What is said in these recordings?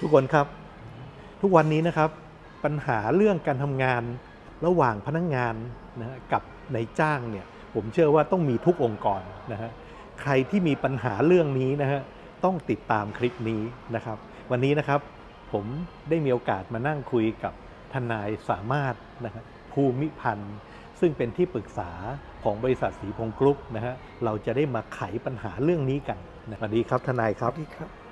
ทุกคนครับ ทุกวันนี้นะครับปัญหาเรื่องการทำงานระหว่างพนักงานนะกับนายจ้างเนี่ยผมเชื่อว่าต้องมีทุกองค์กรนะฮะใครที่มีปัญหาเรื่องนี้นะฮะต้องติดตามคลิปนี้นะครับ วันนี้นะครับผมได้มีโอกาสมานั่งคุยกับทนายสามารถนะฮะภูมิพันธ์ ซึ่งเป็นที่ปรึกษาของบริษัทสีพงกรุ๊ปนะฮะเราจะได้มาไขปัญหาเรื่องนี้กันสวัสดีครับทนายครับดีครับ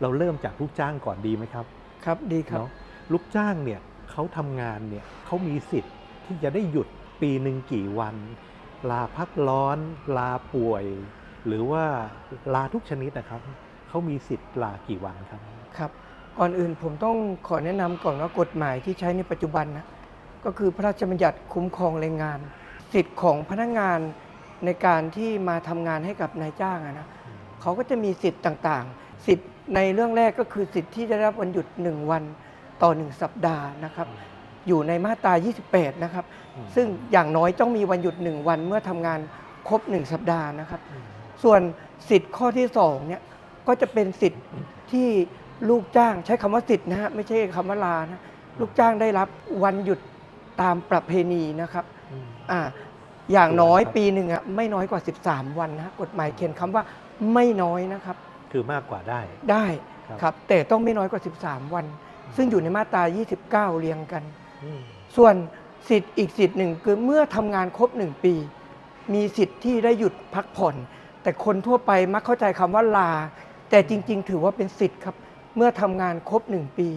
เราเริ่มจากลูกจ้างก่อนดีไหมครับครับดีครับ เนาะลูกจ้างเนี่ยเขาทำงานเนี่ยเขามีสิทธิ์ที่จะได้หยุดปีหนึ่งกี่วัน ลาพักร้อน ลาป่วย หรือว่าลาทุกชนิดนะครับเขามีสิทธิ์ลากี่วันครับ ครับก่อนอื่นผมต้องขอแนะนำก่อนว่ากฎหมายที่ใช้ในปัจจุบันนะก็คือพระราชบัญญัติคุ้มครองแรงงาน สิทธิ์ของพนักงานในการที่มาทำงานให้กับนายจ้างอะนะเขาก็จะมีสิทธิ์ต่างๆ สิทธิ์ในเรื่องแรกก็คือสิทธิ์ที่จะได้รับวันหยุด 1 วันต่อ 1 สัปดาห์นะครับ อยู่ในมาตรา 28 นะครับอืมซึ่งอย่างน้อยต้องมีวันหยุด 1 วันเมื่อทำงานครบ 1 สัปดาห์นะครับ ส่วนสิทธิ์ข้อที่2เนี่ยก็จะเป็นสิทธิ์ที่ลูกจ้างใช้คำว่าสิทธิ์นะฮะไม่ใช่คำว่าลานะลูกจ้างได้รับวันหยุดตามประเพณีนะครับอืมอ่าอย่างน้อยครับปีหนึ่งอะไม่น้อยกว่า 13 วันนะฮะกฎหมายเขียนคำว่าไม่น้อยนะครับ คือมากกว่าได้ ได้ครับ ครับ แต่ต้องไม่น้อยกว่า 13 วัน ซึ่งอยู่ในมาตรา 29 เรียงกัน อืมส่วนสิทธิ์อีกสิทธิ์หนึ่งคือเมื่อทำงานครบหนึ่งปี มีสิทธิ์ที่ได้หยุดพักผ่อน แต่คนทั่วไปมักเข้าใจคำว่าลา แต่จริง ๆ ถือว่าเป็นสิทธิ์ครับ เมื่อทำงานครบหนึ่งปี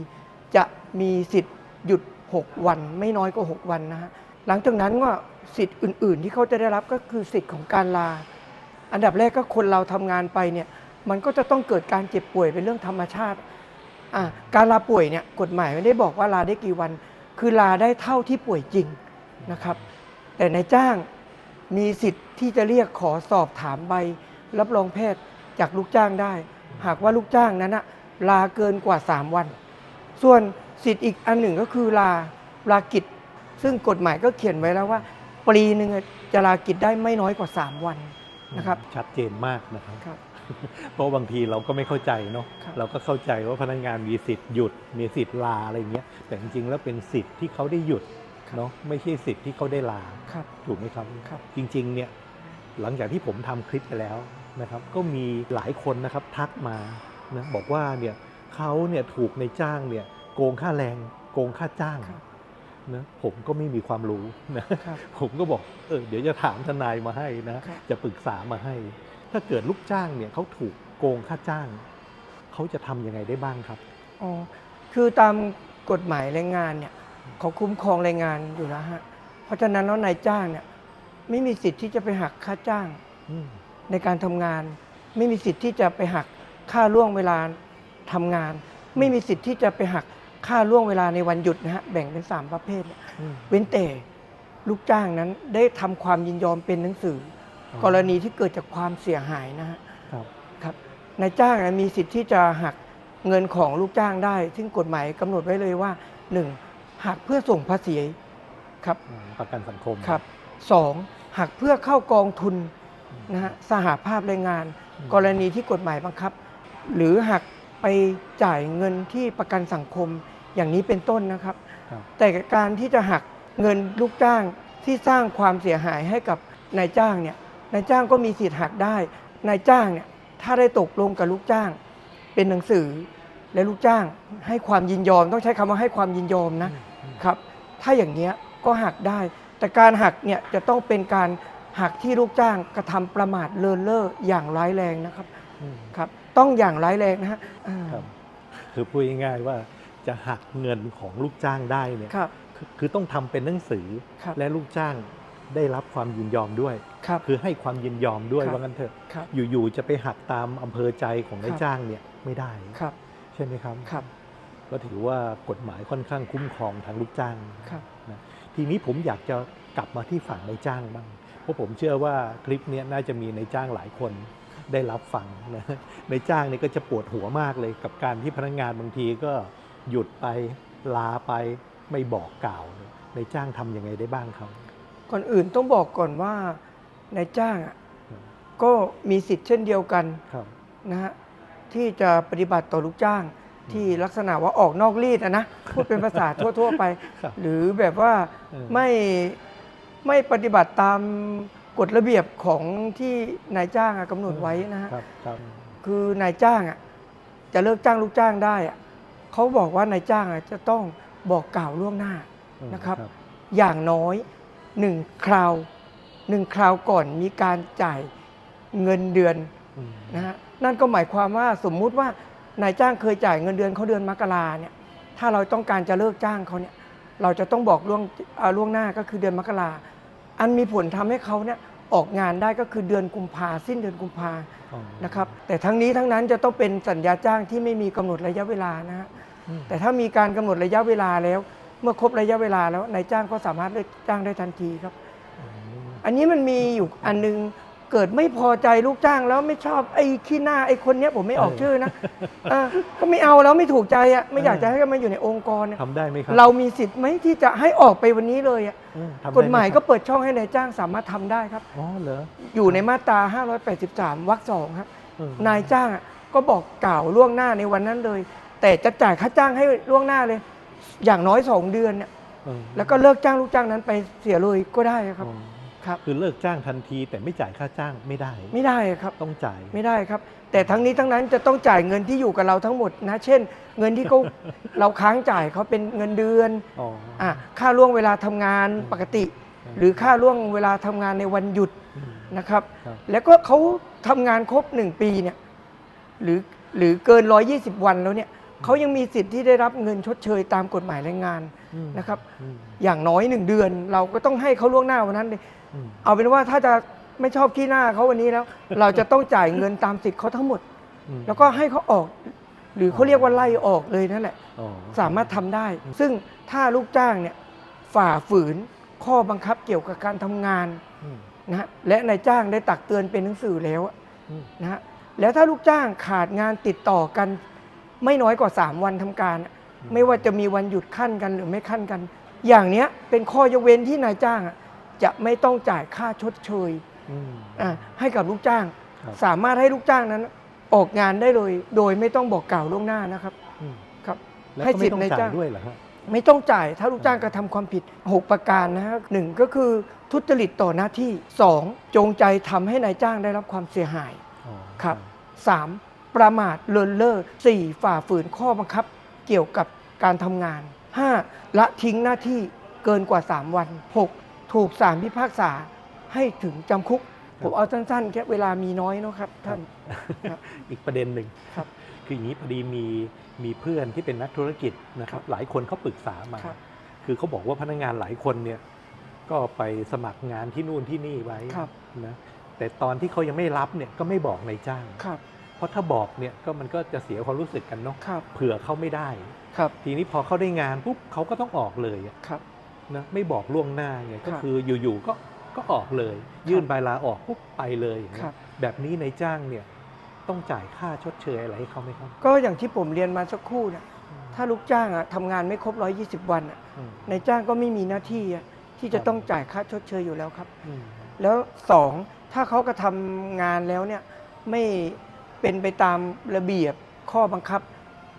จะมีสิทธิ์หยุด 6 วัน ไม่น้อยกว่า 6 วันนะฮะหลังจากนั้นก็สิทธิ์อื่น ๆ ที่เขาจะได้รับก็คือสิทธิ์ของการลา อันดับแรกก็คนเราทำงานไปเนี่ย มันก็จะต้องเกิดการเจ็บป่วยเป็นเรื่องธรรมชาติอะการลาป่วยเนี่ยกฎหมายไม่ได้บอกว่าลาได้กี่วัน คือลาได้เท่าที่ป่วยจริงนะครับ แต่นายจ้างมีสิทธิ์ที่จะเรียกขอสอบถามใบ รับรองแพทย์จากลูกจ้างได้ หากว่าลูกจ้างนั้นนะลาเกินกว่า 3 วัน ส่วนสิทธิ์อีกอันหนึ่งก็คือลาลากิจ ซึ่งกฎหมายก็เขียนไว้แล้วว่าปีหนึ่งจะลากิจได้ไม่น้อยกว่า 3 วันนะครับ ชัดเจนมากนะครับครับ เพราะบางทีเราก็ไม่เข้าใจเนาะครับเราก็เข้าใจว่าพนักงานมีสิทธิ์หยุดมีสิทธิ์ลาอะไรเงี้ยแต่จริงๆแล้วเป็นสิทธิ์ที่เขาได้หยุดเนาะไม่ใช่สิทธิ์ที่เขาได้ลาครับถูกไหมครับครับจริงๆเนี่ยหลังจากที่ผมทำคลิปไปแล้วนะครับก็มีหลายคนนะครับทักมานะบอกว่าเนี่ยเขาเนี่ยถูกในจ้างเนี่ยโกงค่าแรง โกงค่าจ้างครับนะผมก็ไม่มีความรู้นะครับผมก็บอกเออเดี๋ยวจะถามทนายมาให้นะครับจะปรึกษามาให้ ถ้าเกิดลูกจ้างเนี่ยเขาถูกโกงค่าจ้าง เขาจะทำยังไงได้บ้างครับ อ๋อคือตามกฎหมายแรงงานเนี่ยเขาคุ้มครองแรงงานอยู่แล้วฮะ เพราะฉะนั้นแล้วนายจ้างเนี่ยไม่มีสิทธิ์ที่จะไปหักค่าจ้างอืมในการทำงาน ไม่มีสิทธิ์ที่จะไปหักค่าล่วงเวลาทำงาน ไม่มีสิทธิ์ที่จะไปหักค่าล่วงเวลาในวันหยุดนะฮะแบ่งเป็นสามประเภทเนี่ย อืม เว้นแต่ลูกจ้างนั้นได้ทำความยินยอมเป็นหนังสืออ๋อ กรณีที่เกิดจากความเสียหายนะฮะครับครับนายจ้างนะมีสิทธิ์ที่จะหักเงินของลูกจ้างได้ ซึ่งกฎหมายกำหนดไว้เลยว่า 1. หักเพื่อส่งภาษีครับอืมประกันสังคมครับสองหักเพื่อเข้ากองทุนนะฮะสหภาพแรงงานอืมกรณีที่กฎหมายบังคับ หรือหักไปจ่ายเงินที่ประกันสังคมอย่างนี้เป็นต้นนะครับครับแต่การที่จะหักเงินลูกจ้างที่สร้างความเสียหายให้กับนายจ้างเนี่ย นายจ้างก็มีสิทธิ์หักได้ นายจ้างเนี่ยถ้าได้ตกลงกับลูกจ้าง เป็นหนังสือ และลูกจ้างให้ความยินยอมต้องใช้คำว่าให้ความยินยอมนะอืมครับ ถ้าอย่างเนี้ยก็หักได้ แต่การหักเนี่ยจะต้องเป็นการหักที่ลูกจ้างกระทำประมาทเลินเล่ออย่างร้ายแรงนะครับอืมครับ ต้องอย่างร้ายแรงนะฮะอ่าครับคือพูดง่ายๆว่าจะหักเงินของลูกจ้างได้เนี่ยครับคือคือต้องทำเป็นหนังสือครับและลูกจ้างได้รับความยินยอมด้วย ครับคือให้ความยินยอมด้วยครับ ว่างั้นเถอะครับ อยู่ๆจะไปหักตามอำเภอใจของนายครับ จ้างเนี่ยไม่ได้ครับใช่ไหมครับ ครับก็ถือว่ากฎหมายค่อนข้างคุ้มครองทางลูกจ้าง ครับนะทีนี้ผมอยากจะกลับมาที่ฝั่งนายจ้างบ้าง เพราะผมเชื่อว่าคลิปเนี้ยน่าจะมีนายจ้างหลายคนได้รับฟังนะนายจ้างเนี่ยก็จะปวดหัวมากเลยกับการที่พนักงานบางทีก็หยุดไปลาไปไม่บอกกล่าวนายจ้างทำยังไงได้บ้างครับ ก่อนอื่นต้องบอกก่อนว่า นายจ้างอะก็มีสิทธิ์เช่นเดียวกันครับ นะฮะที่จะปฏิบัติต่อลูกจ้าง ที่ลักษณะว่าออกนอกรีดอะนะพูดเป็นภาษาทั่ว ๆ ไป ครับหรือแบบว่าเออ ไม่ไม่ปฏิบัติตามกฎระเบียบของที่นายจ้างอะกำหนดไว้นะฮะ ครับครับคือนายจ้างอะจะเลิกจ้างลูกจ้างได้อะเขาบอกว่านายจ้างอะจะต้องบอกกล่าวล่วงหน้าอืมนะครับ อย่างน้อยหนึ่งคราว หนึ่งคราวก่อนมีการจ่ายเงินเดือนอืมนะฮะนั่นก็หมายความว่าสมมุติว่านายจ้างเคยจ่ายเงินเดือนเขาเดือนมกราเนี่ยถ้าเราต้องการจะเลิกจ้างเขาเนี่ยเราจะต้องบอกล่วงเอ่อล่วงหน้าก็คือเดือนมกราอันมีผลทำให้เขาเนี่ยออกงานได้ก็คือเดือนกุมภาสิ้นเดือนกุมภาอ๋อนะครับแต่ทั้งนี้ทั้งนั้นจะต้องเป็นสัญญาจ้างที่ไม่มีกำหนดระยะเวลานะฮะอืมแต่ถ้ามีการกำหนดระยะเวลาแล้ว เมื่อครบระยะเวลาแล้วนายจ้างก็สามารถเลิกจ้างได้ทันทีครับ อืมอันนี้มันมีอยู่อันหนึงเกิดไม่พอใจลูกจ้างแล้วไม่ชอบไอ้ขี้หน้าไอ้คนเนี้ยผมไม่ออกชื่อนะเออก็ไม่เอาแล้วไม่ถูกใจอะไม่อยากจะให้มันอยู่ในองค์กรเนี่ยทำได้ไหมครัเรามีสิทธิ์ไหมที่จะให้ออกไปวันนี้เลยอะอืทำได้ไกฎหมายคก็รับเปิดช่องให้นายจ้างสามารถทำได้ครับ อ๋อเหรออยู่ในมาตรา 583 วรรคสองครับอืมนายจ้างอะก็บอกกล่าวล่วงหน้าในวันนั้นเลย แต่จะจ่ายค่าจ้างให้ล่วงหน้าเลย อย่างน้อย2เดือนเนี่ยอืมแล้วก็เลิกจ้างลูกจ้างนั้นไปเสียเลยก็ได้ครับอ๋อ ครับ คือเลิกจ้างทันที แต่ไม่จ่ายค่าจ้างไม่ได้ ไม่ได้ครับต้องจ่าย ไม่ได้ครับ แต่ทั้งนี้ทั้งนั้นจะต้องจ่ายเงินที่อยู่กับเราทั้งหมดนะ เช่น เงินที่เขา เราค้างจ่ายเขาเป็นเงินเดือนอ๋ออะค่าล่วงเวลาทำงานอืมปกติอืมหรือค่าล่วงเวลาทำงานในวันหยุดอืม นะครับ ครับ แล้วก็เขาทำงานครบหนึ่งปีเนี่ยหรือหรือเกิน 120 วันแล้วเนี่ยเขายังมีสิทธิ์ที่ได้รับเงินชดเชยตามกฎหมายแรงงานอืมนะครับ อืม อย่างน้อยหนึ่งเดือน เราก็ต้องให้เขาล่วงหน้าวันนั้นเลยอืม เอาเป็นว่าถ้าจะไม่ชอบขี้หน้าเขาวันนี้แล้ว เราจะต้องจ่ายเงินตามสิทธิ์เขาทั้งหมดอืมแล้วก็ให้เขาออก หรือเขาเรียกว่าไล่ออกเลยนั่นแหละอ๋อสามารถทำได้ ซึ่งถ้าลูกจ้างเนี่ยฝ่าฝืนข้อบังคับเกี่ยวกับการทำงานอืมนะฮะและนายจ้างได้ตักเตือนเป็นหนังสือแล้วอะอืมนะฮะแล้วถ้าลูกจ้างขาดงานติดต่อกัน ไม่น้อยกว่า 3 วันทำการอะไม่ว่าจะมีวันหยุดขั้นกันหรือไม่ขั้นกัน อย่างเนี้ยเป็นข้อยกเว้นที่นายจ้างอะ จะไม่ต้องจ่ายค่าชดเชยอืมอะให้กับลูกจ้างครับสามารถให้ลูกจ้างนั้น ออกงานได้เลย โดยไม่ต้องบอกกล่าวล่วงหน้านะครับอืมครับแล้วให้ก็สิไม่ทธิ์ต้องนายจ่าจ้ายงด้วยเหรอฮะไม่ต้องจ่ายถ้าลูกจ้างกระทำความผิด 6 ประการนะฮะหนึ่งก็คือทุจริตต่อหน้าที่ 2. จงใจทำให้นายจ้างได้รับความเสียหายอ๋อครับ 3. ประมาทเลินเล่อ 4. ฝ่าฝืนข้อบังคับ เกี่ยวกับการทำงาน 5. ละทิ้งหน้าที่เกินกว่า 3 วัน 6. ถูกศาลพิพากษาให้ถึงจำคุก ผมเอาสั้นๆแค่เวลามีน้อยเนอะครับท่าน ครับ อีกประเด็นหนึ่งครับคืออย่างนี้พอดีมีมีเพื่อนที่เป็นนักธุรกิจนะครับหลายคนเขาปรึกษามา ครับคือเขาบอกว่าพนักงานหลายคนเนี่ยก็ไปสมัครงานที่นู่นที่นี่ไว้ครับ นะแต่ตอนที่เขายังไม่รับเนี่ยก็ไม่บอกนายจ้าง ครับเพราะถ้าบอกเนี่ยก็มันก็จะเสียความรู้สึกกันเนาะครับเผื่อเขาไม่ได้ ครับทีนี้พอเขาได้งานปุ๊บเขาก็ต้องออกเลยอะครับ นะไม่บอกล่วงหน้าไงก็ครับคืออยู่ๆก็ก็ออกเลย ยื่นใบลาออกปุ๊บไปเลยอย่างเงี้ยครับแบบนี้นายจ้างเนี่ยต้องจ่ายค่าชดเชยอะไรให้เขาไหมครับ ก็อย่างที่ผมเรียนมาสักครู่เนี่ยถ้าลูกจ้างอะทำงานไม่ครบ 120 วันอะอืมนายจ้างก็ไม่มีหน้าที่อะที่จะครับต้องจ่ายค่าชดเชยอยู่แล้วครับอืมแล้วสองถ้าเขากระทำงานแล้วเนี่ยไม่เป็นไปตามระเบียบข้อบังคับ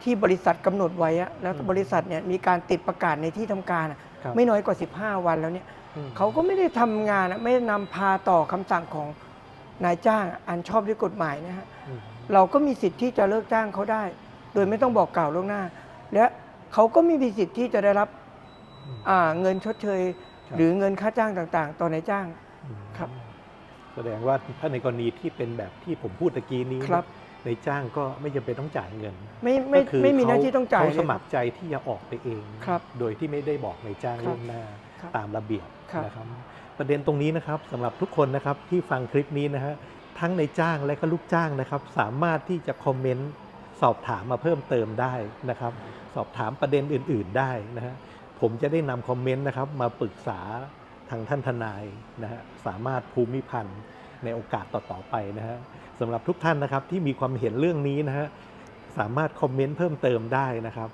ที่บริษัทกำหนดไว้อะแล้วบริษัทเนี่ยมีการติดประกาศในที่ทำการอะ ครับไม่น้อยกว่า 15 วันแล้วเนี่ยอืม เขาก็ไม่ได้ทำงานอะไม่ได้นำพาต่อคำสั่งของนายจ้างอะอันชอบด้วยกฎหมายนะฮะ อืมเราก็มีสิทธิ์ที่จะเลิกจ้างเขาได้ โดยไม่ต้องบอกกล่าวล่วงหน้า และเขาก็ไม่มีสิทธิ์ที่จะได้รับอืมอ่าเงินชดเชยครับหรือเงินค่าจ้างต่างๆ ต่อนายจ้างอืมครับ แสดงว่าถ้าในกรณีที่เป็นแบบที่ผมพูดตะกี้นี้ครับ ในายจ้างก็ไม่จำเป็นต้องจ่ายเงิน ไม่ไม่ก็คือไม่มีหน้าเขที่ต้องจ่ายเขาเลยสมัครใจที่จะออกไปเองครับโดยที่ไม่ได้บอกในายจ้างครับล่วงหน้าครับตามระเบียบครับ นะครับ ประเด็นตรงนี้นะครับสำหรับทุกคนนะครับที่ฟังคลิปนี้นะฮะทั้งในายจ้างและก็ลูกจ้างนะครับ สามารถที่จะคอมเมนต์สอบถามมาเพิ่มเติมได้นะครับ สอบถามประเด็นอื่น ๆได้นะฮะผมจะได้นำคอมเมนต์นะครับมาปรึกษาทางท่านทนายนะฮะสามารถภูมิพันธ์ ในโอกาสต่อๆไปนะฮะสำหรับทุกท่านนะครับที่มีความเห็นเรื่องนี้นะฮะสามารถคอมเมนต์เพิ่มเติมได้นะครับ